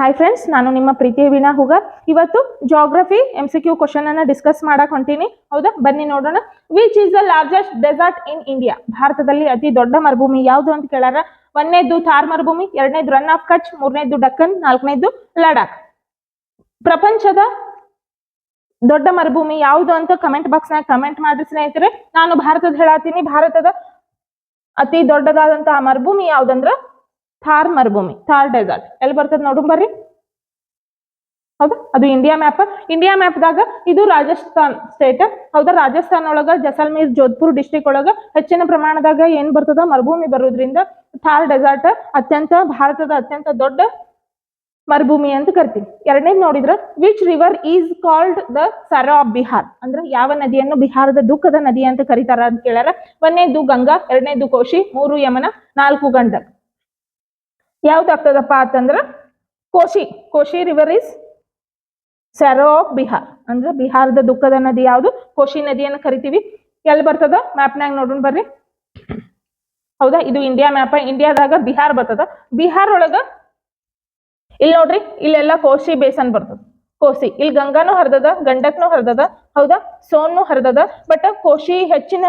Hi friends ನಾನು ನಿಮ್ಮ ಪ್ರೀತಿಯ ವೀಣಾ ಹುಗ. ಇವತ್ತು geography M C Q question ಅನ್ನ ಡಿಸ್ಕಸ್ ಮಾಡಕ್ ಹೊಂಟೀನಿ. ಹೌದಾ? ಬನ್ನಿ ನೋಡೋಣ. Which is the largest desert in India ಭಾರತದಲ್ಲಿ ಅತಿ ದೊಡ್ಡ ಮರುಭೂಮಿ ಯಾವುದು ಅಂತ ಕೇಳಾರ? ಒಂದನೇದು ಥಾರ್ ಮರುಭೂಮಿ, ಎರಡನೇದು ರನ್ ಆಫ್ ಕಚ್ ಮೂರನೇದು ಡಕ್ಕನ್ ನಾಲ್ಕನೇದು ಲಡಾಖ್ ಪ್ರಪಂಚದ ದೊಡ್ಡ ಮರುಭೂಮಿ ಯಾವುದು ಅಂತ ಕಮೆಂಟ್ ಬಾಕ್ಸ್ ನಾಗ ಕಮೆಂಟ್ ಮಾಡ್ರಿ ಸ್ನೇಹಿತರೆ. ನಾನು ಭಾರತದ ಹೇಳತ್ತೀನಿ ಭಾರತದ ಅತಿ ದೊಡ್ಡದಾದಂತಹ ಮರುಭೂಮಿ ಯಾವ್ದಂದ್ರ ಥಾರ್ ಮರುಭೂಮಿ, ಥಾರ್ ಡೆಸರ್ಟ್. ಎಲ್ಲಿ ಬರ್ತದ ನೋಡು ಬರ್ರಿ. ಹೌದಾ? ಅದು ಇಂಡಿಯಾ ಮ್ಯಾಪ್ ಇಂಡಿಯಾ ಮ್ಯಾಪ್ದಾಗ ಇದು ರಾಜಸ್ಥಾನ್ ಸ್ಟೇಟ್ ಹೌದಾ? ರಾಜಸ್ಥಾನ್ ಒಳಗ ಜಸಲ್ಮೇರ್ ಜೋಧ್ಪುರ್ ಡಿಸ್ಟಿಕ್ ಒಳಗ ಹೆಚ್ಚಿನ ಪ್ರಮಾಣದಾಗ ಏನ್ ಬರ್ತದ? ಮರುಭೂಮಿ ಬರೋದ್ರಿಂದ ಥಾರ್ ಡೆಸರ್ಟ್ ಅತ್ಯಂತ ಭಾರತದ ಅತ್ಯಂತ ದೊಡ್ಡ ಮರುಭೂಮಿ ಅಂತ ಕರಿತೀವಿ. ಎರಡನೇದು ನೋಡಿದ್ರ which river is called the sorrow of Bihar ಅಂದ್ರೆ ಯಾವ ನದಿಯನ್ನು? ಬಿಹಾರದ ದುಃಖದ ನದಿ ಅಂತ ಕರೀತಾರ ಅಂತ ಕೇಳ್ಯಾರ. ಒಂದನೇದು ಗಂಗಾ, ಎರಡನೇದು ಕೋಶಿ, ಮೂರು ಯಮನ, ನಾಲ್ಕು ಗಂಡಕ್. ಯಾವ್ದಾಗ್ತದಪ್ಪ ಅಂತಂದ್ರ Koshi Koshi river is sorrow of Bihar ಅಂದ್ರೆ ಬಿಹಾರದ ದುಃಖದ ನದಿ ಯಾವುದು? ಕೋಶಿ ನದಿಯನ್ನು ಕರಿತೀವಿ. ಎಲ್ಲಿ ಬರ್ತದ? ಮ್ಯಾಪ್ನಾಗ ನೋಡೋಣ ಬರ್ರಿ. ಹೌದಾ? ಇದು ಇಂಡಿಯಾ ಮ್ಯಾಪ್ ಇಂಡಿಯಾದಾಗ ಬಿಹಾರ್ ಬರ್ತದ. ಬಿಹಾರ್ ಒಳಗ ಇಲ್ಲಿ ನೋಡ್ರಿ, ಇಲ್ಲೆಲ್ಲ ಕೋಶಿ ಬೇಸನ್ ಬರ್ತದ. ಕೋಸಿ ಇಲ್ಲಿ ಗಂಗಾನು ಹರಿದದ, ಗಂಡಕ್ನು ಹರಿದದ, ಹೌದಾ? ಸೋನ್ನು ಹರಿದದ ಬಟ್ ಕೋಶಿ ಹೆಚ್ಚಿನ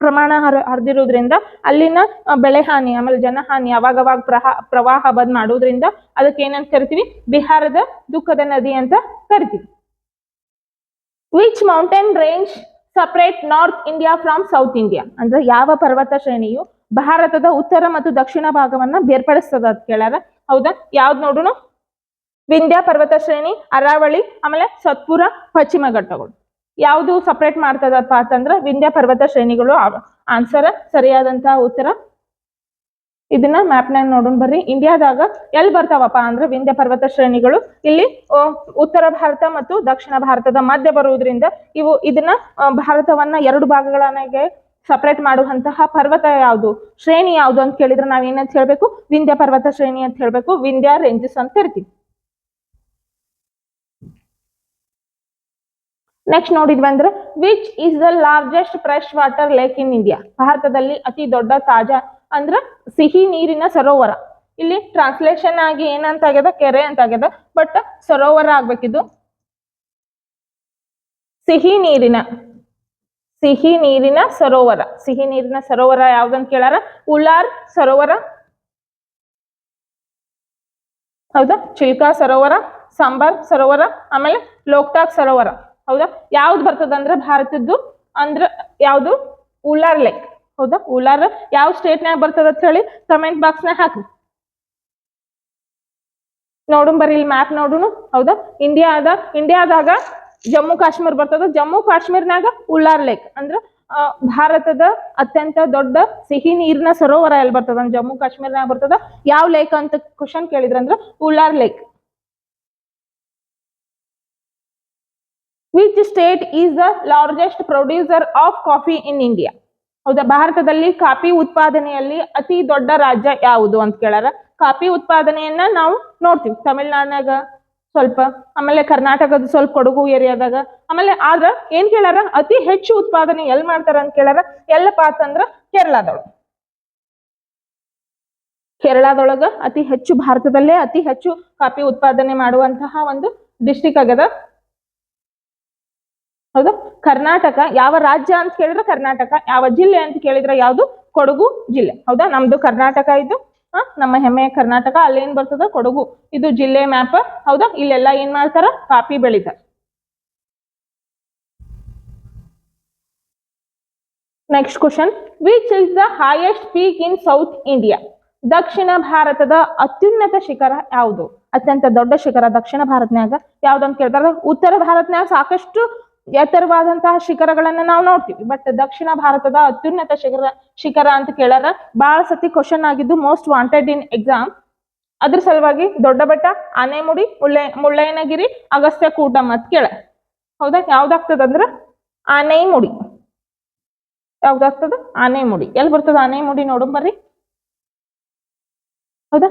ಪ್ರಮಾಣ ಹರ ಹರಿದಿರೋದ್ರಿಂದ ಅಲ್ಲಿನ ಬೆಳೆ ಹಾನಿ, ಆಮೇಲೆ ಜನಹಾನಿ ಅವಾಗ ಅವಾಗ ಪ್ರಹ, ಪ್ರವಾಹ ಬಂದ್ ಮಾಡೋದ್ರಿಂದ ಅದಕ್ಕೆ ಏನಂತ ಕರಿತೀವಿ? ಬಿಹಾರದ ದುಃಖದ ನದಿ ಅಂತ ಕರಿತೀವಿ. Which mountain range separate North India from South India ಅಂದ್ರೆ ಯಾವ ಪರ್ವತ ಶ್ರೇಣಿಯು ಭಾರತದ ಉತ್ತರ ಮತ್ತು ದಕ್ಷಿಣ ಭಾಗವನ್ನ ಬೇರ್ಪಡಿಸ್ತದ ಅಂತ ಕೇಳ್ಯಾರ. ಹೌದಾ? ಯಾವ್ದು ನೋಡೋಣ ವಿಂಧ್ಯ ಪರ್ವತ ಶ್ರೇಣಿ, ಅರಾವಳಿ, ಆಮೇಲೆ ಸತ್ಪುರ, ಪಶ್ಚಿಮ ಘಟ್ಟಗಳು. ಯಾವುದು ಸಪ್ರೇಟ್ ಮಾಡ್ತದಪ್ಪ ಅಂತಂದ್ರೆ ವಿಂಧ್ಯ ಪರ್ವತ ಶ್ರೇಣಿಗಳು ಆನ್ಸರ್ ಸರಿಯಾದಂತಹ ಉತ್ತರ. ಇದನ್ನ ಮ್ಯಾಪ್ನಾಗ ನೋಡೋಣ ಬರ್ರಿ. ಇಂಡಿಯಾದಾಗ ಎಲ್ಲಿ ಬರ್ತಾವಪ್ಪ ಅಂದ್ರೆ ವಿಂಧ್ಯ ಪರ್ವತ ಶ್ರೇಣಿಗಳು. ಇಲ್ಲಿ ಉತ್ತರ ಭಾರತ ಮತ್ತು ದಕ್ಷಿಣ ಭಾರತದ ಮಧ್ಯ ಬರುವುದರಿಂದ ಇವು ಇದನ್ನ ಭಾರತವನ್ನ ಎರಡು ಭಾಗಗಳನ್ನಾಗೆ ಸಪರೇಟ್ ಮಾಡುವಂತಹ ಪರ್ವತ ಯಾವುದು? ಶ್ರೇಣಿ ಯಾವುದು ಅಂತ ಕೇಳಿದ್ರೆ ನಾವೇನಂತ ಹೇಳ್ಬೇಕು? ವಿಂಧ್ಯ ಪರ್ವತ ಶ್ರೇಣಿ ಅಂತ ಹೇಳ್ಬೇಕು. ವಿಂಧ್ಯ, ರೇಂಜಸ್ ಅಂತ ಕರಿತೀವಿ ನೆಕ್ಸ್ಟ್ ನೋಡಿದ್ವಿ ಅಂದ್ರೆ which is the largest fresh water lake in India ಭಾರತದಲ್ಲಿ ಅತಿ ದೊಡ್ಡ ತಾಜಾ ಅಂದ್ರ ಸಿಹಿ ನೀರಿನ ಸರೋವರ. ಇಲ್ಲಿ ಟ್ರಾನ್ಸ್ಲೇಷನ್ ಆಗಿ ಏನಂತ ಆಗ್ಯದ ಕೆರೆ ಅಂತ ಆಗ್ಯದ ಬಟ್ ಸರೋವರ ಆಗ್ಬೇಕಿದು. ಸಿಹಿ ನೀರಿನ ಸಿಹಿ ನೀರಿನ ಸರೋವರ. ಸಿಹಿ ನೀರಿನ ಸರೋವರ ಯಾವ್ದಂತ ಕೇಳಾರ ಉಲಾರ್ ಸರೋವರ. ಹೌದಾ? ಚಿಲ್ಕಾ ಸರೋವರ ಸಾಂಬಾರ್ ಸರೋವರ, ಆಮೇಲೆ ಲೋಕ್ಟಾಕ್ ಸರೋವರ. ಹೌದಾ? ಯಾವ್ದು ಬರ್ತದ ಅಂದ್ರೆ ಭಾರತದ್ದು? ಅಂದ್ರ ಯಾವ್ದು? ಉಲಾರ್ ಲೇಕ್. ಹೌದಾ? ಉಲಾರ್ ಯಾವ ಸ್ಟೇಟ್ನಾಗ ಬರ್ತದ ಅಂತ ಹೇಳಿ ಕಮೆಂಟ್ ಬಾಕ್ಸ್ ನಾಗ ಹಾಕಿ ನೋಡು ಬರ್ರಿ ಇಲ್ಲಿ ಮ್ಯಾಪ್ ನೋಡುನು. ಹೌದಾ? ಇಂಡಿಯಾ ಅದ ಇಂಡಿಯಾದಾಗ ಜಮ್ಮು ಕಾಶ್ಮೀರ್ ಬರ್ತದ. ಜಮ್ಮು ಕಾಶ್ಮೀರ್ನಾಗ ಉಲ್ಲಾರ್ ಲೇಕ್. ಅಂದ್ರ ಭಾರತದ ಅತ್ಯಂತ ದೊಡ್ಡ ಸಿಹಿ ನೀರಿನ ಸರೋವರ ಎಲ್ಲಿ ಬರ್ತದ? ಜಮ್ಮು ಕಾಶ್ಮೀರ್ನಾಗ ಬರ್ತದ. ಯಾವ ಲೇಕ್ ಅಂತ question ಕೇಳಿದ್ರಂದ್ರ Wular lake. Which state is the largest producer of coffee in India ಹೌದಾ? ಭಾರತದಲ್ಲಿ ಕಾಫಿ ಉತ್ಪಾದನೆಯಲ್ಲಿ ಅತಿ ದೊಡ್ಡ ರಾಜ್ಯ ಯಾವುದು ಅಂತ ಕೇಳಾರ? ಕಾಫಿ ಉತ್ಪಾದನೆಯನ್ನ ನಾವು ನೋಡ್ತೀವಿ. ತಮಿಳ್ನಾಡಿನಾಗ ಸ್ವಲ್ಪ, ಆಮೇಲೆ ಕರ್ನಾಟಕದ ಸ್ವಲ್ಪ ಕೊಡಗು ಏರಿಯಾದಾಗ. ಆಮೇಲೆ ಆದ್ರ ಏನ್ ಕೇಳಾರ? ಅತಿ ಹೆಚ್ಚು ಉತ್ಪಾದನೆ ಎಲ್ ಮಾಡ್ತಾರ ಅಂತ ಕೇಳಾರ? ಎಲ್ಲಪ್ಪ ಅಂತಂದ್ರ ಕೇರಳದೊಳಗ. ಕೇರಳದೊಳಗ ಅತಿ ಹೆಚ್ಚು, ಭಾರತದಲ್ಲೇ ಅತಿ ಹೆಚ್ಚು ಕಾಫಿ ಉತ್ಪಾದನೆ ಮಾಡುವಂತಹ ಒಂದು ಡಿಸ್ಟಿಕ್ ಆಗ್ಯದ ಹೌದಾ? ಕರ್ನಾಟಕ ಯಾವ ರಾಜ್ಯ ಅಂತ ಕೇಳಿದ್ರೆ ಕರ್ನಾಟಕ, ಯಾವ ಜಿಲ್ಲೆ ಅಂತ ಕೇಳಿದ್ರೆ ಯಾವುದು? ಕೊಡಗು ಜಿಲ್ಲೆ. ಹೌದಾ? ನಮ್ದು ಕರ್ನಾಟಕ ಇದು. ಹಾ? ನಮ್ಮ ಹೆಮ್ಮೆಯ ಕರ್ನಾಟಕ, ಅಲ್ಲೇನ್ ಬರ್ತದ? ಕೊಡಗು. ಇದು ಜಿಲ್ಲೆ ಮ್ಯಾಪ್ ಹೌದಾ? ಇಲ್ಲೆಲ್ಲ ಏನ್ ಮಾಡ್ತಾರ? ಕಾಫಿ ಬೆಳಿತಾರ. Next question which is the highest peak in South India ದಕ್ಷಿಣ ಭಾರತದ ಅತ್ಯುನ್ನತ ಶಿಖರ ಯಾವುದು? ಅತ್ಯಂತ ದೊಡ್ಡ ಶಿಖರ ದಕ್ಷಿಣ ಭಾರತನ್ಯಾಗ ಯಾವ್ದಂತ ಕೇಳ್ತಾರ? ಉತ್ತರ ಭಾರತನ್ಯಾಗ ಸಾಕಷ್ಟು ಎತ್ತರವಾದಂತಹ ಶಿಖರಗಳನ್ನ ನಾವು ನೋಡ್ತೀವಿ. ಬಟ್ ದಕ್ಷಿಣ ಭಾರತದ ಅತ್ಯುನ್ನತ ಶಿಖರ ಶಿಖರ ಅಂತ ಕೇಳಾರ ಬಹಳ ಸತಿ ಕ್ವಶನ್ ಆಗಿದ್ದು ಮೋಸ್ಟ್ ವಾಂಟೆಡ್ ಇನ್ ಎಕ್ಸಾಮ್ ಅದ್ರ ಸಲುವಾಗಿ ದೊಡ್ಡ ಬೆಟ್ಟ ಆನೆಮುಡಿ, ಮುಳ್ಳೆ, ಮುಳ್ಳಯ್ಯನಗಿರಿ, ಅಗಸ್ತ್ಯ ಕೂಟಮ್ ಅಂತ ಕೇಳ. ಹೌದಾ? ಯಾವ್ದಾಗ್ತದಂದ್ರ? ಆನೆಮುಡಿ. ಯಾವ್ದಾಗ್ತದ? ಆನೆಮುಡಿ. ಎಲ್ಲಿ ಬರ್ತದ ಆನೆಮುಡಿ ನೋಡು ಬರ್ರಿ. ಹೌದಾ?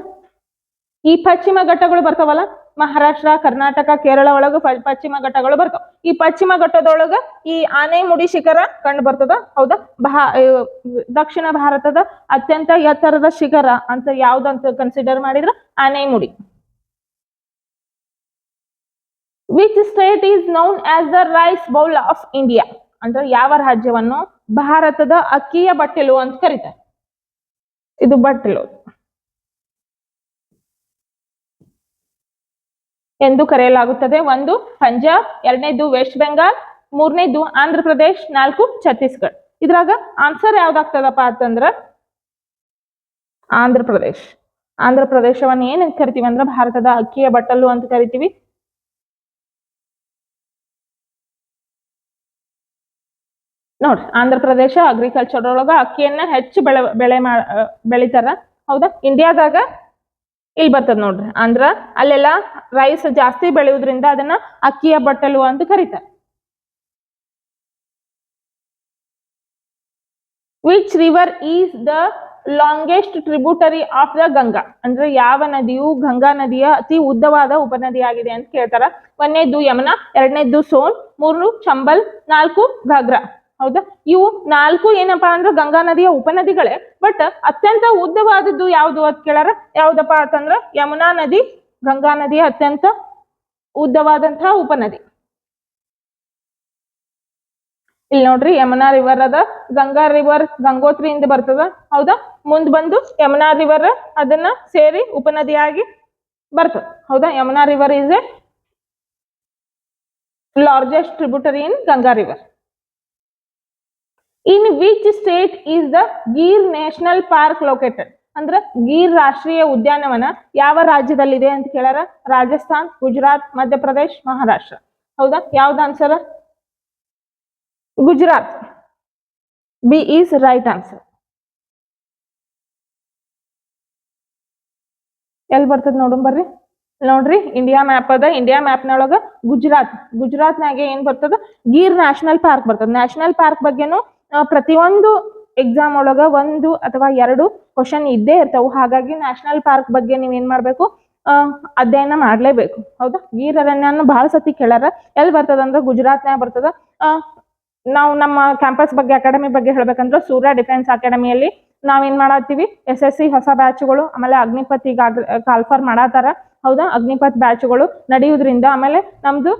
ಈ ಪಶ್ಚಿಮ ಘಟ್ಟಗಳು ಬರ್ತಾವಲ್ಲ? ಮಹಾರಾಷ್ಟ್ರ, ಕರ್ನಾಟಕ, ಕೇರಳ ಒಳಗ ಪಶ್ಚಿಮ ಘಟ್ಟಗಳು ಬರ್ತಾವ. ಈ ಪಶ್ಚಿಮ ಘಟ್ಟದೊಳಗ ಈ ಆನೆಮುಡಿ ಶಿಖರ ಕಂಡು ಬರ್ತದ? ಹೌದಾ? ದಕ್ಷಿಣ ಭಾರತದ ಅತ್ಯಂತ ಎತ್ತರದ ಶಿಖರ ಅಂತ ಯಾವ್ದಂತ ಕನ್ಸಿಡರ್ ಮಾಡಿದ್ರ? Anamudi which state is known as the rice bowl of India ಅಂದ್ರೆ ಯಾವ ರಾಜ್ಯವನ್ನು ಭಾರತದ ಅಕ್ಕಿಯ ಬಟ್ಟೆಲು ಅಂತ ಕರೀತಾರೆ. ಇದು ಬಟ್ಟಲು. ಎಂದು ಕರೆಯಲಾಗುತ್ತದೆ. ಒಂದು, ಪಂಜಾಬ್, ಎರಡನೇದು ವೆಸ್ಟ್ ಬೆಂಗಾಲ್, ಮೂರನೇದು ಆಂಧ್ರ ಪ್ರದೇಶ್, ನಾಲ್ಕು ಛತ್ತೀಸ್ಗಢ ಇದ್ರಾಗ ಆನ್ಸರ್ ಯಾವ್ದಾಗ್ತದಪ್ಪ ಅಂತಂದ್ರ ಆಂಧ್ರ ಪ್ರದೇಶ್. ಆಂಧ್ರ ಪ್ರದೇಶವನ್ನ ಏನಂತ ಕರಿತೀವಿ ಅಂದ್ರೆ ಭಾರತದ ಅಕ್ಕಿಯ ಬಟ್ಟಲು ಅಂತ ಕರಿತೀವಿ. ನೋಡ್ರಿ ಆಂಧ್ರ ಪ್ರದೇಶ ಅಗ್ರಿಕಲ್ಚರ್ ಒಳಗ ಅಕ್ಕಿಯನ್ನ ಹೆಚ್ಚು ಬೆಳೆ ಬೆಳೆ ಮಾ ಬೆಳಿತಾರ. ಹೌದಾ? ಇಂಡಿಯಾದಾಗ ಇಲ್ಲಿ ಬರ್ತದ ನೋಡ್ರಿ. ಅಂದ್ರ ಅಲ್ಲೆಲ್ಲ ರೈಸ್ ಜಾಸ್ತಿ ಬೆಳೆಯುವುದ್ರಿಂದ ಅದನ್ನ ಅಕ್ಕಿಯ ಬಟ್ಟಲು ಅಂತ ಕರೀತಾರೆ. Which river is the longest tributary of the Ganga ಅಂದ್ರೆ ಯಾವ ನದಿಯು ಗಂಗಾ ನದಿಯ ಅತಿ ಉದ್ದವಾದ ಉಪನದಿಯಾಗಿದೆ ಅಂತ ಕೇಳ್ತಾರ. ಒಂದನೇದು ಯಮುನಾ, ಎರಡನೇದು ಸೋನ್ ಮೂರು ಚಂಬಲ್, ನಾಲ್ಕು ಘಾಗ್ರಾ. ಹೌದಾ? ಇವು ನಾಲ್ಕು ಏನಪ್ಪಾ ಅಂದ್ರೆ ಗಂಗಾ ನದಿಯ ಉಪನದಿಗಳೇ. ಬಟ್ ಅತ್ಯಂತ ಉದ್ದವಾದದ್ದು ಯಾವುದು ಅಂತ ಕೇಳಾರ? ಯಾವ್ದಪ್ಪ ಅಂತಂದ್ರ ಯಮುನಾ ನದಿ, ಗಂಗಾ ನದಿಯ ಅತ್ಯಂತ ಉದ್ದವಾದಂತಹ ಉಪನದಿ. ಇಲ್ಲಿ ನೋಡ್ರಿ ಯಮುನಾ ರಿವರ್ ಅದ, ಗಂಗಾ ರಿವರ್ ಗಂಗೋತ್ರಿಯಿಂದ ಬರ್ತದ, ಹೌದಾ? ಮುಂದ್ ಬಂದು ಯಮುನಾ ರಿವರ್ ಅದನ್ನ ಸೇರಿ ಉಪನದಿಯಾಗಿ ಬರ್ತದ, ಹೌದಾ? Yamuna river is a largest tributary in Ganga river in which state is the Gir national park located ಅಂದ್ರ ಗೀರ್ ರಾಷ್ಟ್ರೀಯ ಉದ್ಯಾನವನ ಯಾವ ರಾಜ್ಯದಲ್ಲಿದೆ ಅಂತ ಕೇಳಾರ ರಾಜಸ್ಥಾನ್, ಗುಜರಾತ್, ಮಧ್ಯಪ್ರದೇಶ್, ಮಹಾರಾಷ್ಟ್ರ. ಹೌದಾ? ಯಾವ್ದು answer Gujarat. B is right answer L ಬರ್ತದ ನೋಡೋಣ ಬರ್ರಿ. ನೋಡ್ರಿ ಇಂಡಿಯಾ ಮ್ಯಾಪ್ ಅದ. ಇಂಡಿಯಾ ಮ್ಯಾಪ್ನೊಳಗ ಗುಜರಾತ್. ಗುಜರಾತ್ನಾಗೆ ಏನ್ ಬರ್ತದ? ಗೀರ್ ನ್ಯಾಷನಲ್ ಪಾರ್ಕ್ ಬರ್ತದ. ನ್ಯಾಷನಲ್ ಪಾರ್ಕ್ ಬಗ್ಗೆನು ಪ್ರತಿಯೊಂದು ಎಕ್ಸಾಮ್ ಒಳಗ ಒಂದು ಅಥವಾ ಎರಡು ಕ್ವಶನ್ ಇದ್ದೇ ಇರ್ತಾವು. ಹಾಗಾಗಿ ನ್ಯಾಷನಲ್ ಪಾರ್ಕ್ ಬಗ್ಗೆ ನೀವ್ ಏನ್ ಮಾಡ್ಬೇಕು? ಅಧ್ಯಯನ ಮಾಡ್ಲೇಬೇಕು. ಹೌದಾ? ವೀರರಣ್ಯನ ಬಹಳ ಸತಿ ಕೇಳಾರ. ಎಲ್ಲಿ ಬರ್ತದ ಅಂದ್ರೆ ಗುಜರಾತ್ನ್ಯಾಗ ಬರ್ತದ. ನಾವು ನಮ್ಮ ಕ್ಯಾಂಪಸ್ ಬಗ್ಗೆ ಅಕಾಡೆಮಿ ಬಗ್ಗೆ ಹೇಳ್ಬೇಕಂದ್ರೆ ಸೂರ್ಯ ಡಿಫೆನ್ಸ್ ಅಕಾಡೆಮಿಯಲ್ಲಿ ನಾವೇನ್ ಮಾಡತ್ತೀವಿ? ಎಸ್ ಎಸ್ ಸಿ ಹೊಸ ಬ್ಯಾಚ್ಗಳು ಆಮೇಲೆ ಅಗ್ನಿಪತ್ ಈಗ ಕಾಲ್ಫರ್ ಮಾಡತ್ತಾರ ಹೌದಾ? ಅಗ್ನಿಪತ್ ಬ್ಯಾಚ್ಗಳು ನಡೆಯುವುದ್ರಿಂದ ಆಮೇಲೆ ನಮ್ದು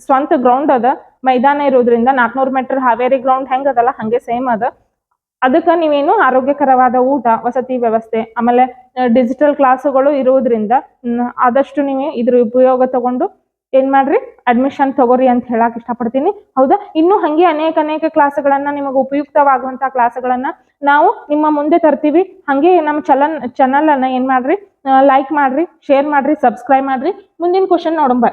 ಸ್ವಂತ ಗ್ರೌಂಡ್ ಅದ ಮೈದಾನ ಇರೋದ್ರಿಂದ ನಾಲ್ಕನೂರು ಮೀಟರ್ ಹಾವೇರಿ ಗ್ರೌಂಡ್ ಹೆಂಗ್ ಅದಲ್ಲ ಹಂಗೆ ಸೇಮ್ ಅದ. ಅದಕ್ಕೆ ನೀವೇನು ಆರೋಗ್ಯಕರವಾದ ಊಟ ವಸತಿ ವ್ಯವಸ್ಥೆ ಆಮೇಲೆ ಡಿಜಿಟಲ್ ಕ್ಲಾಸುಗಳು ಇರುವುದರಿಂದ ಮ್, ಆದಷ್ಟು ನೀವು ಇದ್ರ ಉಪಯೋಗ ತಗೊಂಡು ಏನ್ ಮಾಡ್ರಿ ಅಡ್ಮಿಷನ್ ತಗೋರಿ ಅಂತ ಹೇಳಕ್ ಇಷ್ಟಪಡ್ತೀನಿ. ಹೌದಾ? ಇನ್ನು ಹಂಗೆ ಅನೇಕ ಅನೇಕ ಕ್ಲಾಸ್ಗಳನ್ನ ನಿಮಗೆ ಉಪಯುಕ್ತವಾಗುವಂತ ಕ್ಲಾಸ್ಗಳನ್ನ ನಾವು ನಿಮ್ಮ ಮುಂದೆ ತರ್ತೀವಿ. ಹಂಗೆ ನಮ್ಮ ಚಲನ್ ಚಾನಲ್ ಅನ್ನ ಏನ್ ಮಾಡ್ರಿ ಲೈಕ್ ಮಾಡ್ರಿ ಶೇರ್ ಮಾಡ್ರಿ ಸಬ್ಸ್ಕ್ರೈಬ್ ಮಾಡ್ರಿ. ಮುಂದಿನ question ನೋಡಂಬ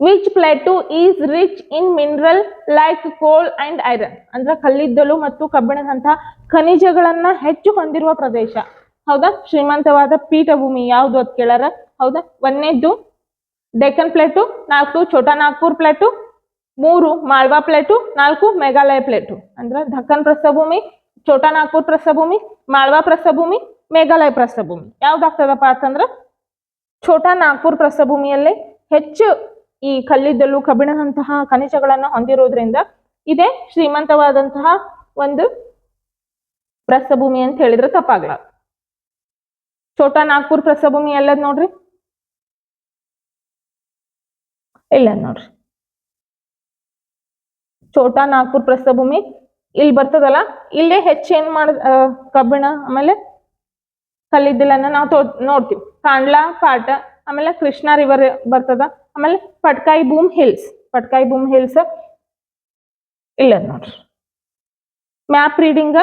which plateau is rich in mineral like coal and iron ಅಂದ್ರೆ ಕಲ್ಲಿದ್ದಲು ಮತ್ತು ಕಬ್ಬಿಣದಂತಹ ಖನಿಜಗಳನ್ನ ಹೆಚ್ಚು ಹೊಂದಿರುವ ಪ್ರದೇಶ. ಹೌದಾ? ಶ್ರೀಮಂತವಾದ ಪೀಠಭೂಮಿ ಯಾವುದು ಅಂತ ಕೇಳಾರ? ಹೌದಾ? ಒಂದನೇದ್ದು ಡೆಕ್ಕನ್ ಪ್ಲೇಟು ನಾಲ್ಕು ಛೋಟಾ ನಾಗ್ಪುರ್ ಪ್ಲೇಟು ಮೂರು ಮಾಳ್ವಾ ಪ್ಲೇಟು ನಾಲ್ಕು ಮೇಘಾಲಯ ಪ್ಲೇಟು ಅಂದ್ರೆ ದಕ್ಕನ್ ಪ್ರಸ್ಥಭೂಮಿ ಛೋಟಾ ನಾಗ್ಪುರ್ ಪ್ರಸ್ಥಭೂಮಿ, ಮಾಳ್ವಾ ಪ್ರಸ್ಥಭೂಮಿ, ಮೇಘಾಲಯ ಪ್ರಸ್ಥಭೂಮಿ. ಯಾವ್ದಾಗ್ತದಪ್ಪ ಅಂತಂದ್ರೆ ಛೋಟಾ ನಾಗ್ಪುರ್ ಪ್ರಸ್ಥಭೂಮಿಯಲ್ಲಿ ಹೆಚ್ಚು ಈ ಕಲ್ಲಿದ್ದಲು ಕಬ್ಬಿಣದಂತಹ ಖನಿಜಗಳನ್ನ ಹೊಂದಿರೋದ್ರಿಂದ ಇದೇ ಶ್ರೀಮಂತವಾದಂತಹ ಒಂದು ಪ್ರಸ್ಥಭೂಮಿ ಅಂತ ಹೇಳಿದ್ರೆ ತಪ್ಪಾಗಲ್ಲ ಛೋಟಾ ನಾಗ್ಪುರ್ ಪ್ರಸ್ಥಭೂಮಿ ಎಲ್ಲದ್ ನೋಡ್ರಿ? ಇಲ್ಲ ನೋಡ್ರಿ. ಛೋಟಾ ನಾಗ್ಪುರ್ ಪ್ರಸ್ಥಭೂಮಿ ಇಲ್ಲಿ ಬರ್ತದಲ್ಲ, ಇಲ್ಲೇ ಹೆಚ್ಚು ಏನ್ ಮಾಡ ಕಬ್ಬಿಣ, ಆಮೇಲೆ ಕಲ್ಲಿದ್ದಲನ್ನ ನಾವು ನೋಡ್ತೀವಿ. ಕಾಂಡ್ಲಾ, ಪಾಟ, ಆಮೇಲೆ ಕೃಷ್ಣಾ ರಿವರ್ ಬರ್ತದ. ಆಮೇಲೆ ಪಟ್ಕಾಯಿ ಬೂಮ್ ಹಿಲ್ಸ್, ಪಟ್ಕಾಯಿ ಬೂಮ್ ಹಿಲ್ಸ್ ಇಲ್ಲ ನೋಡ್ರಿ. ಮ್ಯಾಪ್ ರೀಡಿಂಗ್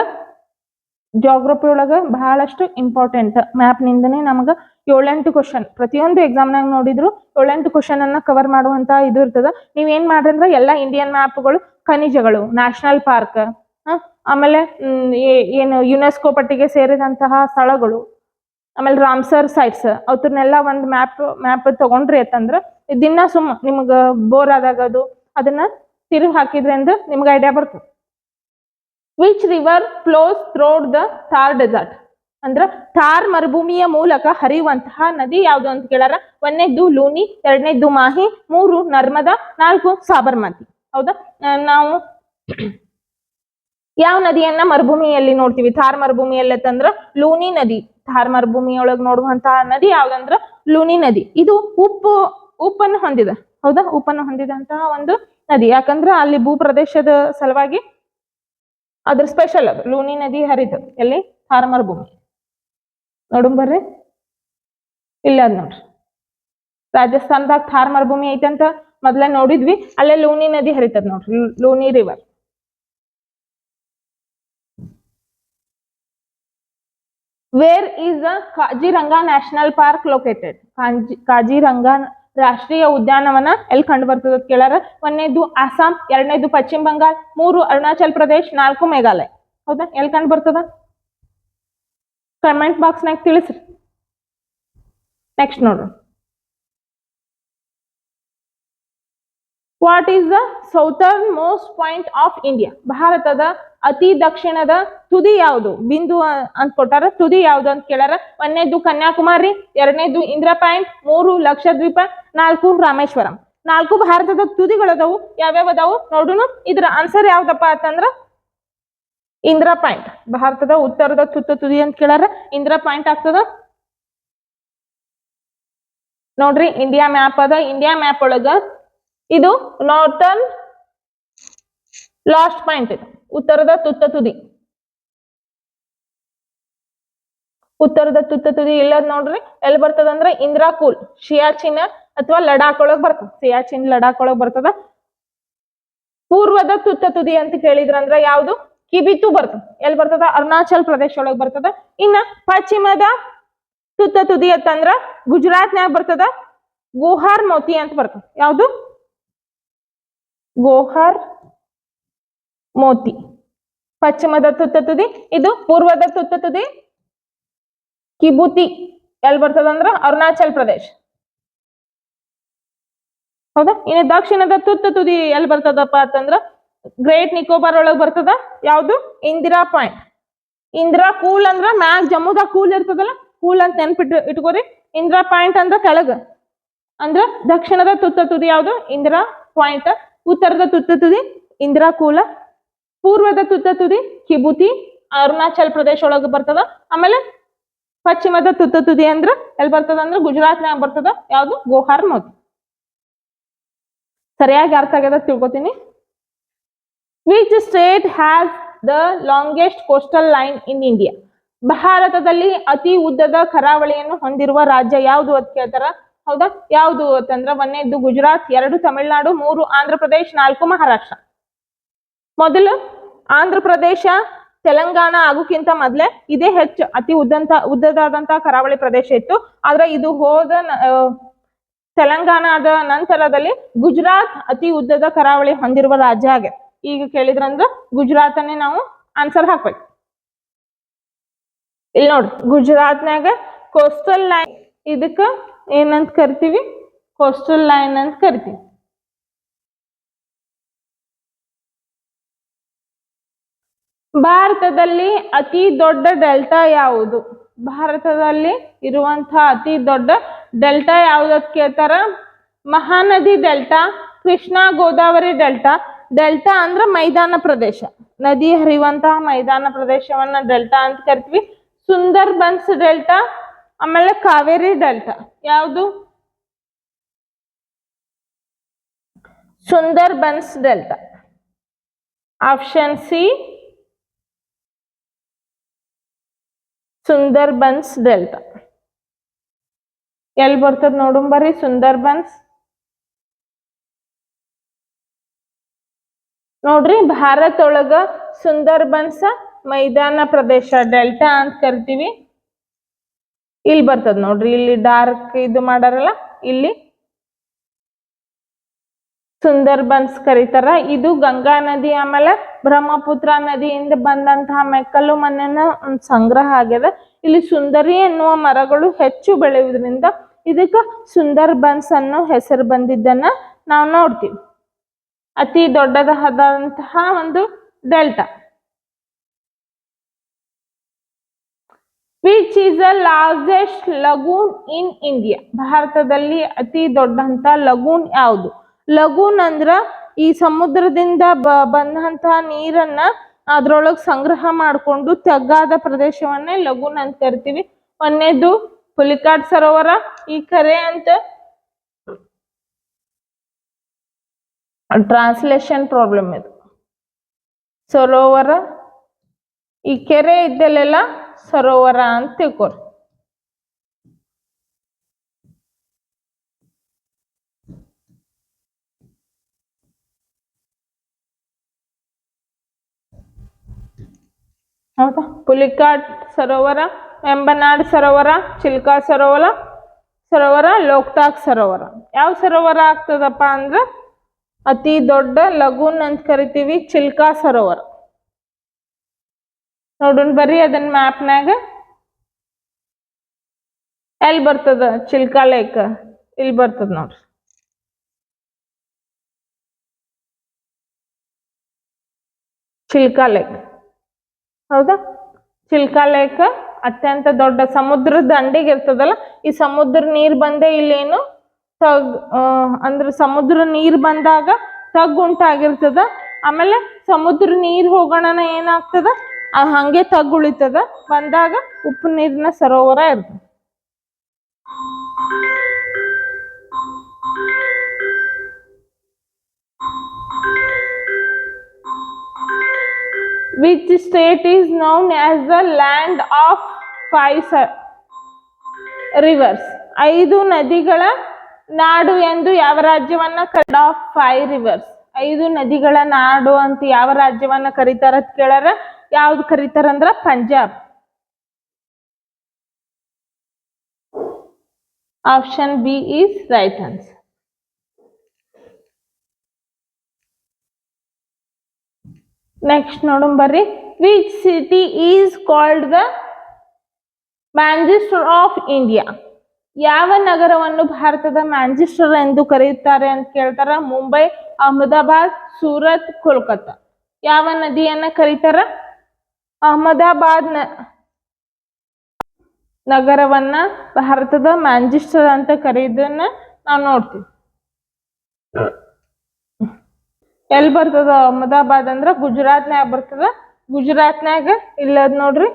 ಜಾಗ್ರಫಿ ಒಳಗ ಬಹಳಷ್ಟು ಇಂಪಾರ್ಟೆಂಟ್ ಮ್ಯಾಪ್ ನಿಂದನೇ ನಮಗ ಏಳೆಂಟು ಕ್ವಶನ್ ಪ್ರತಿಯೊಂದು ಎಕ್ಸಾಮ್ನಾಗ ನೋಡಿದ್ರು ಏಳೆಂಟು ಕ್ವಶನ್ ಅನ್ನ ಕವರ್ ಮಾಡುವಂತ ಇದು ಇರ್ತದ. ನೀವ್ ಏನ್ ಮಾಡ್ರಿ ಅಂದ್ರೆ ಎಲ್ಲಾ ಇಂಡಿಯನ್ ಮ್ಯಾಪ್ಗಳು ಖನಿಜಗಳು ನ್ಯಾಷನಲ್ ಪಾರ್ಕ್ ಆಮೇಲೆ ಏನು ಯುನೆಸ್ಕೋ ಪಟ್ಟಿಗೆ ಸೇರಿದಂತಹ ಸ್ಥಳಗಳು ಆಮೇಲೆ ರಾಮ್ಸರ್ ಸೈಟ್ಸ್ ಅವ್ರನ್ನೆಲ್ಲ ಒಂದು ಮ್ಯಾಪ್ ಮ್ಯಾಪ್ ತಗೊಂಡ್ರಿ ಅಂತಂದ್ರೆ ದಿನ ಸುಮ್ಮ ನಿಮ್ಗ ಬೋರ್ ಆದಾಗ ಅದು ಅದನ್ನ ತಿರುಗಿ ಹಾಕಿದ್ರೆ ಅಂದ್ರೆ ನಿಮ್ಗೆ ಐಡಿಯಾ ಬರ್ತದೆ. Which river flows through the Thar desert ಅಂದ್ರ ಥಾರ್ ಮರುಭೂಮಿಯ ಮೂಲಕ ಹರಿಯುವಂತಹ ನದಿ ಯಾವುದು ಅಂತ ಕೇಳಾರ ಒಂದನೇದ್ದು ಲೂನಿ ಎರಡನೇದ್ದು ಮಾಹಿ, ಮೂರು ನರ್ಮದಾ, ನಾಲ್ಕು ಸಾಬರ್ಮತಿ. ಹೌದಾ? ನಾವು ಯಾವ ನದಿಯನ್ನ ಮರುಭೂಮಿಯಲ್ಲಿ ನೋಡ್ತೀವಿ? ಥಾರ್ ಮರುಭೂಮಿಯಲ್ಲಿ ಅಂತಂದ್ರ ಲೂನಿ ನದಿ. ಥಾರ್ ಮರುಭೂಮಿಯೊಳಗ್ ನೋಡುವಂತಹ ನದಿ ಯಾವ್ದಂದ್ರ ಲೂನಿ ನದಿ. ಇದು ಉಪ್ಪು, ಉಪ್ಪನ್ನು ಹೊಂದಿದೆ. ಹೌದಾ? ಉಪ್ಪನ್ನು ಹೊಂದಿದಂತಹ ಒಂದು ನದಿ. ಯಾಕಂದ್ರ ಅಲ್ಲಿ ಭೂ ಪ್ರದೇಶದ ಸಲುವಾಗಿ ಅದ್ರ ಸ್ಪೆಷಲ್ ಅದು. ಲೂನಿ ನದಿ ಹರಿದು. ಎಲ್ಲಿ? ಥಾರ್ ಮರುಭೂಮಿ. ನೋಡೋಣ ಬರ್ರಿ. ಇಲ್ಲ ಅದ್ ನೋಡ್ರಿ. ರಾಜಸ್ಥಾನದಾಗ ಥಾರ್ ಮರುಭೂಮಿ ಐತಂತ ಮೊದ್ಲ ನೋಡಿದ್ವಿ. ಅಲ್ಲೇ ಲೂನಿ ನದಿ ಹರಿತದ ನೋಡ್ರಿ. Luni river where is the Kaziranga national park located Kaziranga ರಾಷ್ಟ್ರೀಯ ಉದ್ಯಾನವನ ಎಲ್ಲಿ ಕಂಡು ಬರ್ತದ ಕೇಳಾರ ಒಂದನೇದು ಅಸ್ಸಾಂ ಎರಡನೇದು ಪಶ್ಚಿಮ ಬಂಗಾಳ ಮೂರು ಅರುಣಾಚಲ್ ಪ್ರದೇಶ್ ನಾಲ್ಕು ಮೇಘಾಲಯ ಹೌದಾ? ಎಲ್ಲಿ ಕಂಡು ಬರ್ತದ? ಕಮೆಂಟ್ ಬಾಕ್ಸ್ನಾಗ ತಿಳಿಸ್ರಿ. ನೆಕ್ಸ್ಟ್ ನೋಡ್ರಿ. What is the southernmost point of India ಭಾರತದ ಅತಿ ದಕ್ಷಿಣದ ತುದಿ ಯಾವುದು? ಬಿಂದು ಅಂತ ಕೊಟ್ಟಾರ, ತುದಿ ಯಾವುದು ಅಂತ ಕೇಳಾರ ಒಂದನೇದು ಕನ್ಯಾಕುಮಾರಿ, ಎರಡನೇದು ಇಂದ್ರ ಪಾಯಿಂಟ್ ಮೂರು ಲಕ್ಷದ್ವೀಪ, ನಾಲ್ಕು ರಾಮೇಶ್ವರಂ. ನಾಲ್ಕು ಭಾರತದ ತುದಿಗಳದಾವು ಯಾವ್ಯಾವ ಅದಾವು? ನೋಡುನು. ಇದ್ರ ಆನ್ಸರ್ ಯಾವ್ದಪ್ಪ ಅಂತಂದ್ರ ಇಂದ್ರ ಪಾಯಿಂಟ್ ಭಾರತದ ಉತ್ತರದ ತುತ್ತ ತುದಿ ಅಂತ ಕೇಳಾರ ಇಂದ್ರ ಪಾಯಿಂಟ್ ಆಗ್ತದ? ನೋಡ್ರಿ ಇಂಡಿಯಾ ಮ್ಯಾಪ್ ಅದ. ಇಂಡಿಯಾ ಮ್ಯಾಪ್ ಒಳಗ ಇದು ನಾರ್ಟರ್ನ್ ಲಾಸ್ಟ್ ಪಾಯಿಂಟ್ ಇದು. ಉತ್ತರದ ತುತ್ತ ತುದಿ. ಉತ್ತರದ ತುತ್ತ ತುದಿ ಇಲ್ಲದ್ ನೋಡ್ರಿ ಎಲ್ಲಿ ಬರ್ತದ ಅಂದ್ರೆ ಇಂದ್ರಾಕೂಲ್, ಶಿಯಾಚಿನ್ ಅಥವಾ ಲಡಾಖ್ ಒಳಗ್ ಬರ್ತದ. ಸಿಯಾಚಿನ್ ಲಡಾಖ್ ಒಳಗ್ ಬರ್ತದ. ಪೂರ್ವದ ತುತ್ತ ತುದಿ ಅಂತ ಕೇಳಿದ್ರಂದ್ರ ಯಾವ್ದು? ಕಿಬಿತು ಬರ್ತದ. ಎಲ್ಲಿ ಬರ್ತದ? ಅರುಣಾಚಲ್ ಪ್ರದೇಶ ಒಳಗ್ ಬರ್ತದ. ಇನ್ನ ಪಶ್ಚಿಮದ ತುತ್ತ ತುದಿ ಅಂತಂದ್ರ ಗುಜರಾತ್ನ್ಯಾಗ ಬರ್ತದ. ಗೋಹಾರ್ ಮೋತಿ ಅಂತ ಬರ್ತದ. ಯಾವ್ದು? ಗೋಹಾರ್ ಮೋತಿ. ಪಶ್ಚಿಮದ ತುತ್ತ ತುದಿ, ಇದು ಪೂರ್ವದ ತುತ್ತ ತುದಿ. ಕಿಬುತಿ ಎಲ್ಲಿ ಬರ್ತದ ಅಂದ್ರ ಅರುಣಾಚಲ್ ಪ್ರದೇಶ್. ಹೌದಾ? ಇನ್ನು ದಕ್ಷಿಣದ ತುತ್ತ ತುದಿ ಎಲ್ಲಿ ಬರ್ತದಪ್ಪ ಅಂತಂದ್ರ ಗ್ರೇಟ್ ನಿಕೋಬಾರ್ ಒಳಗ್ ಬರ್ತದ. ಯಾವ್ದು? ಇಂದಿರಾ ಪಾಯಿಂಟ್. ಇಂದಿರಾ ಕೂಲ್ ಅಂದ್ರ ಮ್ಯಾಗ್ ಜಮ್ಮುದಾಗ ಕೂಲ್ ಇರ್ತದಲ್ಲ, ಕೂಲ್ ಅಂತ ನೆನ್ಪಿಟ್ಟು ಇಟ್ಕೋರಿ. ಇಂದಿರಾ ಪಾಯಿಂಟ್ ಅಂದ್ರ ಕೆಳಗ. ಅಂದ್ರ ದಕ್ಷಿಣದ ತುತ್ತ ತುದಿ ಯಾವ್ದು? ಇಂದಿರಾ ಪಾಯಿಂಟ್. ಉತ್ತರದ ತುತ್ತ ತುದಿ, ಇಂದಿರಾ ಕೂಲ. ಪೂರ್ವದ ತುತ್ತ ತುದಿ, ಕಿಬುತಿ, ಅರುಣಾಚಲ್ ಪ್ರದೇಶ ಒಳಗ ಬರ್ತದ. ಆಮೇಲೆ ಪಶ್ಚಿಮದ ತುತ್ತ ತುದಿ ಅಂದ್ರ ಎಲ್ಲಿ ಬರ್ತದ ಅಂದ್ರ ಗುಜರಾತ್ನ್ಯಾಗ ಬರ್ತದ, ಯಾವ್ದು? ಗೋಹಾರ್ ಮೋತಿ ಸರಿಯಾಗಿ ಅರ್ಥ ಆಗ್ಯದ ತಿಳ್ಕೊತೀನಿ. Which state has the longest coastal line in India ಭಾರತದಲ್ಲಿ ಅತಿ ಉದ್ದದ ಕರಾವಳಿಯನ್ನು ಹೊಂದಿರುವ ರಾಜ್ಯ ಯಾವುದು ಅಂತ ಕೇಳ್ತಾರ? ಹೌದಾ? ಯಾವುದು ಅಂತಂದ್ರ ಒಂದೇದ್ದು ಗುಜರಾತ್, ಎರಡು ತಮಿಳುನಾಡು, ಮೂರು ಆಂಧ್ರ ಪ್ರದೇಶ್, ನಾಲ್ಕು ಮಹಾರಾಷ್ಟ್ರ. ಮೊದಲು ಆಂಧ್ರ ಪ್ರದೇಶ, ತೆಲಂಗಾಣ ಆಗೋಕ್ಕಿಂತ ಮೊದಲೇ ಇದೇ ಹೆಚ್ಚು ಅತಿ ಉದ್ದಂತ ಉದ್ದದಾದಂತಹ ಕರಾವಳಿ ಪ್ರದೇಶ ಇತ್ತು. ಆದ್ರೆ ಇದು ಹೋದ ತೆಲಂಗಾಣದ ನಂತರದಲ್ಲಿ ಗುಜರಾತ್ ಅತಿ ಉದ್ದದ ಕರಾವಳಿ ಹೊಂದಿರುವ ರಾಜ್ಯ ಆಗಿದೆ ಈಗ ಕೇಳಿದ್ರಂದ್ರ ಗುಜರಾತ್ ಅನ್ನೇ ನಾವು ಆನ್ಸರ್ ಹಾಕ್ಬೇಕು. ಇಲ್ಲಿ ನೋಡ್ರಿ ಗುಜರಾತ್ನಾಗ ಕೋಸ್ಟಲ್ ಲೈನ್ ಇದಕ್ಕ ಏನಂತ ಕರಿತೀವಿ? ಕೋಸ್ಟಲ್ ಲೈನ್ ಅಂತ ಕರಿತೀವಿ. ಭಾರತದಲ್ಲಿ ಅತಿ ದೊಡ್ಡ ಡೆಲ್ಟಾ ಯಾವುದು? ಭಾರತದಲ್ಲಿ ಇರುವಂತಹ ಅತಿ ದೊಡ್ಡ ಡೆಲ್ಟಾ ಯಾವುದು ಅಂತ ಕೇಳ್ತಾರ Mahanadi delta, Krishna Godavari delta. Delta ಅಂದ್ರ ಮೈದಾನ ಪ್ರದೇಶ. ನದಿ ಹರಿಯುವಂತಹ ಮೈದಾನ ಪ್ರದೇಶವನ್ನ ಡೆಲ್ಟಾ ಅಂತ ಕರಿತೀವಿ. ಸುಂದರ್ ಬನ್ಸ್ ಡೆಲ್ಟಾ, ಆಮೇಲೆ ಕಾವೇರಿ ಡೆಲ್ಟಾ. ಯಾವುದು? Sundarbans delta. Option C Sundarbans delta. ಎಲ್ಲಿ ಬರ್ತದ ನೋಡೋಣ ಬರ್ರಿ, ಸುಂದರ್ಬನ್ಸ್. ನೋಡ್ರಿ ಭಾರತ ಒಳಗ ಸುಂದರ್ಬನ್ಸ್ ಮೈದಾನ ಪ್ರದೇಶ, ಡೆಲ್ಟಾ ಅಂತ ಕರಿತೀವಿ. ಇಲ್ಲಿ ಬರ್ತದ ನೋಡ್ರಿ, ಇಲ್ಲಿ ಡಾರ್ಕ್ ಇದು ಮಾಡಾರಲ್ಲ, ಇಲ್ಲಿ ಸುಂದರ್ ಬನ್ಸ್ ಕರೀತಾರ. ಇದು ಗಂಗಾ ನದಿ ಆಮೇಲೆ ಬ್ರಹ್ಮಪುತ್ರ ನದಿಯಿಂದ ಬಂದಂತಹ ಮೆಕ್ಕಲು ಮಣ್ಣಿನ ಸಂಗ್ರಹ ಆಗ್ಯದ. ಇಲ್ಲಿ ಸುಂದರಿ ಎನ್ನುವ ಮರಗಳು ಹೆಚ್ಚು ಬೆಳೆಯುವುದರಿಂದ ಇದಕ್ಕ ಸುಂದರ್ ಬನ್ಸ್ ಅನ್ನೋ ಹೆಸರು ಬಂದಿದ್ದನ್ನ ನಾವು ನೋಡ್ತೀವಿ. ಅತಿ ದೊಡ್ಡದಾದಂತಹ ಒಂದು delta. Which is a largest lagoon in India ಭಾರತದಲ್ಲಿ ಅತಿ ದೊಡ್ಡಂತ ಲಗೂನ್ ಯಾವುದು? ಲಗೂನ್ ಅಂದ್ರ ಈ ಸಮುದ್ರದಿಂದ ಬ ಬಂದಂತಹ ನೀರನ್ನ ಅದ್ರೊಳಗ್ ಸಂಗ್ರಹ ಮಾಡ್ಕೊಂಡು ತಗ್ಗಾದ ಪ್ರದೇಶವನ್ನೇ ಲಗೂನ್ ಅಂತ ಕರಿತೀವಿ. ಒಂದನೇದು ಹುಲಿಕಾಟ್ ಸರೋವರ, ಈ ಕರೆ ಅಂತ ಟ್ರಾನ್ಸ್ಲೇಷನ್ ಪ್ರಾಬ್ಲಮ್ ಇದು. ಸರೋವರ, ಈ ಕೆರೆ ಇದ್ದಲ್ಲೆಲ್ಲ ಸರೋವರ ಅಂತ ತಿಳ್ಕೊರಿ ಹೌದಾ? ಪುಲಿಕಾಟ್ ಸರೋವರ ವೆಂಬನಾಡ್ ಸರೋವರ, ಚಿಲ್ಕಾ ಸರೋವರ ಸರೋವರ, ಲೋಕ್ತಾಕ್ ಸರೋವರ. ಯಾವ ಸರೋವರ ಆಗ್ತದಪ್ಪ ಅಂದ್ರೆ ಅತಿ ದೊಡ್ಡ ಲಗೂನ್ ಅಂತ ಕರಿತೀವಿ, ಚಿಲ್ಕಾ ಸರೋವರ. ನೋಡೋಣ, ಬರ್ರಿ ಅದನ್ನ ಮ್ಯಾಪ್ನಾಗ ಎಲ್ಲಿ ಬರ್ತದ ಚಿಲ್ಕಾ ಲೇಕ್ ಇಲ್ಲಿ ಬರ್ತದ ನೋಡ್ರಿ. ಚಿಲ್ಕಾ ಲೇಕ್ ಹೌದಾ? ಚಿಲ್ಕಾ ಲೇಕ್, ಅತ್ಯಂತ ದೊಡ್ಡ ಸಮುದ್ರದ ದಂಡಿಗೆ ಇರ್ತದಲ್ಲ, ಈ ಸಮುದ್ರ ನೀರ್ ಬಂದೇ ಇಲ್ಲೇನು? ತಗ್ ಅಂದ್ರೆ ಸಮುದ್ರ ನೀರು ಬಂದಾಗ ತಗ್ ಉಂಟಾಗಿರ್ತದ. ಆಮೇಲೆ ಸಮುದ್ರ ನೀರ್ ಹೋಗೋಣ ಏನಾಗ್ತದ? ಹಂಗೆ ತಗ್ ಉಳಿತದ. ಬಂದಾಗ ಉಪ್ಪು ನೀರಿನ ಸರೋವರ ಇರ್ತದೆ. Which state is known as the land of five rivers. ಐದು ನದಿಗಳ ನಾಡು ಎಂದು ಯಾವ ರಾಜ್ಯವನ್ನ ಕರೆದ? ಆಫ್ ಫೈವ್ ರಿವರ್ಸ್ ಐದು ನದಿಗಳ ನಾಡು ಅಂತ ಯಾವ ರಾಜ್ಯವನ್ನ ಕರೀತಾರ ಕೇಳಾರ? ಯಾವ್ದು ಕರೀತಾರ ಅಂದ್ರ Punjab. Option B is right answer next ನೋಡೋಣ ಬರ್ರಿ. Which city is called the Manchester of India ಯಾವ ನಗರವನ್ನು ಭಾರತದ ಮ್ಯಾಂಚೆಸ್ಟರ್ ಎಂದು ಕರೆಯುತ್ತಾರೆ ಅಂತ ಕೇಳ್ತಾರ? ಮುಂಬೈ ಅಹಮದಾಬಾದ್ ಸೂರತ್ ಕೋಲ್ಕತ್ತಾ ಯಾವ ನದಿಯನ್ನ ಕರೀತಾರ? ಅಹಮದಾಬಾದ್ ನಗರವನ್ನ ಭಾರತದ ಮ್ಯಾಂಚೆಸ್ಟರ್ ಅಂತ ಕರೆಯೋದನ್ನ ನಾವು ನೋಡ್ತೀವಿ. ಎಲ್ಲಿ ಬರ್ತದ ಅಹಮದಾಬಾದ್ ಅಂದ್ರ ಗುಜರಾತ್ನ್ಯಾಗ ಬರ್ತದ. ಗುಜರಾತ್ನ್ಯಾಗ ಇಲ್ಲದ್ ನೋಡ್ರಿ.